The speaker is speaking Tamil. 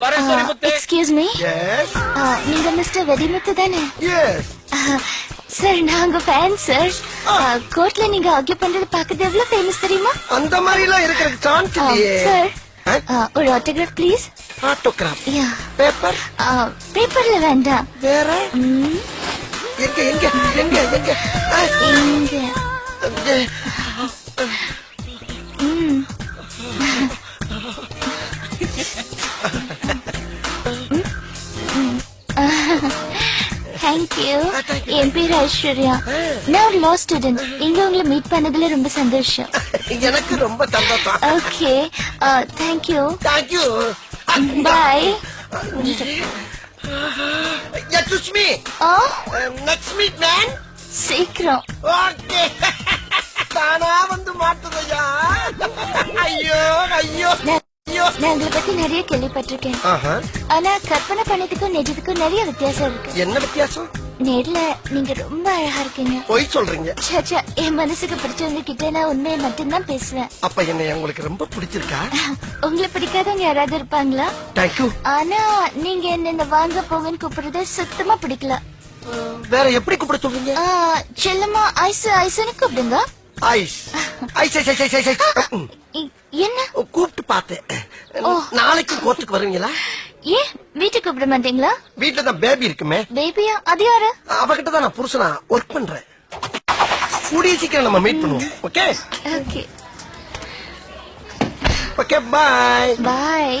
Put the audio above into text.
எக்ஸ்கியூஸ் மீ எஸ் நீங்க மிஸ்டர் வெடிமுத்து தானே? எஸ் சார் நான் உங்க ஃபேன் சார் கோர்ட்ல நீங்க ஆர்கியூ பண்றது பாக்குறது எவ்வளவு ஃபேமஸ் தெரியுமா? அந்த மாதிரி எல்லாம் இருக்கிறதுக்கு சான்ஸ் இல்லையே. சார் ஒரு ஆட்டோகிராஃப் ப்ளீஸ் ஆட்டோகிராஃப் யா பேப்பர் பேப்பர்ல வேண்டாம். வேற? ம், எங்க எங்க எங்க எங்க? You. Ah. என் பேர் ஐஸ்வர்யா. நான் லா ஸ்டூடெண்ட் இங்க உங்களை மீட் பண்ணதுல ரொம்ப சந்தோஷம். எனக்கு ரொம்ப சந்தோஷம். Okay thank you thank you bye excuse me oh next meet man சீக்கிரம். ஓகே தானா வந்து மாட்டுதையா? ஐயோ ஐயோ. நான் ஐயோ நான் உங்களை பத்தி நிறைய கேள்விப்பட்டிருக்கேன். ஆனா கற்பனை பண்ணதுக்கும் நிஜத்துக்கும் நிறைய வித்தியாசம் இருக்கு. என்ன வித்தியாசம்? நேர்ல நீங்க ரொம்ப அழகா இருக்கீங்க. பொய் சொல்றீங்க. சாச்சா என் மனசுக்கு பிடிச்சவங்க கிட்ட நான் உண்மையை மட்டும்தான் பேசுவேன். அப்ப என்ன உங்களுக்கு ரொம்ப பிடிச்சிருக்கா? உங்களை பிடிக்காதவங்க யாராவது இருப்பாங்களா? தேங்க்யூ ஆனா நீங்க என்ன இந்த வாங்க போங்கன்னு கூப்பிடுறது சுத்தமா பிடிக்கல. வேற எப்படி கூப்பிட சொல்றீங்க? ஆ, செல்லம்மா ஐஸ் ஐஸ்னு கூப்பிடுங்க. Ice. Ice ice ice ice என்ன? கூப்பிட்டு பார்த்தேன். நாளைக்கு கோர்ட்டுக்கு வருவீங்களா? ஏன்? வீட்டுக்கு கூப்பிட மாட்டீங்களா வீட்டுல தான் பேபி இருக்குமே. பேபியா அது யாரு? அவகிட்ட தான் நான் புருஷனா ஒர்க் பண்றேன். கூடிய சீக்கிரம் நம்ம மீட் பண்ணுவோம். Okay okay okay bye bye